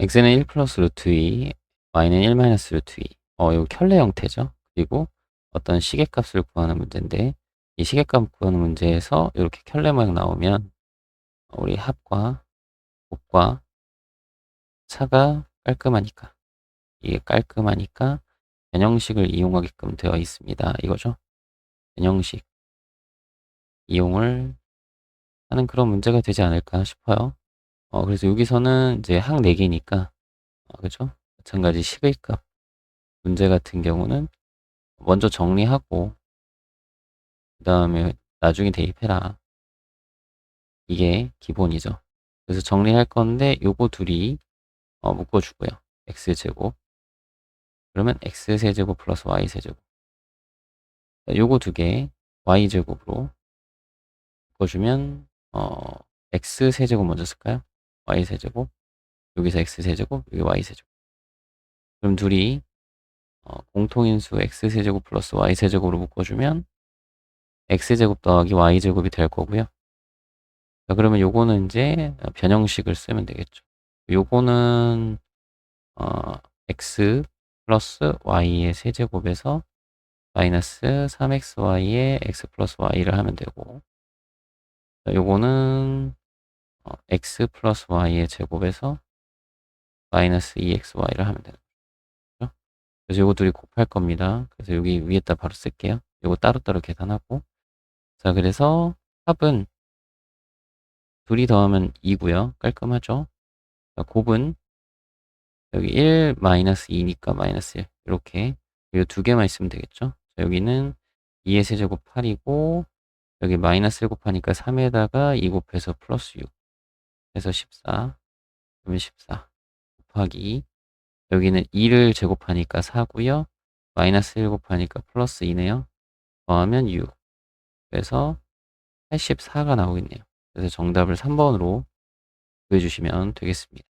x는 1 플러스 루트 2, y는 1 마이너스 루트 2. 어, 이거 켤레 형태죠. 그리고 어떤 시계값을 구하는 문제인데 이 시계값 구하는 문제에서 이렇게 켤레 모양 나오면 우리 합과 곱과 차가 깔끔하니까 이게 깔끔하니까 변형식을 이용하게끔 되어 있습니다. 이거죠. 변형식 이용을 하는 그런 문제가 되지 않을까 싶어요. 어, 그래서 여기서는 이제 항 4개니까, 어, 그죠? 마찬가지 식의 값 문제 같은 경우는 먼저 정리하고, 그 다음에 나중에 대입해라. 이게 기본이죠. 그래서 정리할 건데, 요거 둘이 어, 묶어주고요. x제곱. 그러면 x세제곱 플러스 y세제곱. 요거 두 개, y제곱으로 묶어주면, 어, x세제곱 먼저 쓸까요? Y세제곱 여기서 x세제곱 여기 y세제곱. 그럼 둘이 어, 공통인수 x세제곱 플러스 y세제곱으로 묶어주면 x제곱 더하기 y제곱이 될 거고요. 자, 그러면 요거는 이제 변형식을 쓰면 되겠죠. 요거는 어, x 플러스 y의 세제곱에서 마이너스 3xy의 x 플러스 y를 하면 되고. 자, 요거는 어, x 플러스 y의 제곱에서 마이너스 2xy를 하면 되는 거죠. 그래서 요거 둘이 곱할 겁니다. 그래서 여기 위에다 바로 쓸게요. 요거 따로따로 계산하고 자 그래서 합은 둘이 더하면 2고요. 깔끔하죠. 자, 곱은 여기 1 마이너스 2니까 마이너스 1 이렇게 이 두 개만 있으면 되겠죠. 자, 여기는 2의 세제곱 8이고 여기 마이너스 1 곱하니까 3에다가 2 곱해서 플러스 6 해서 14 그러면 14 곱하기 여기는 2를 제곱하니까 4고요. 마이너스 1 곱하니까 플러스 2네요. 더하면 6 그래서 84가 나오겠네요. 그래서 정답을 3번으로 구해주시면 되겠습니다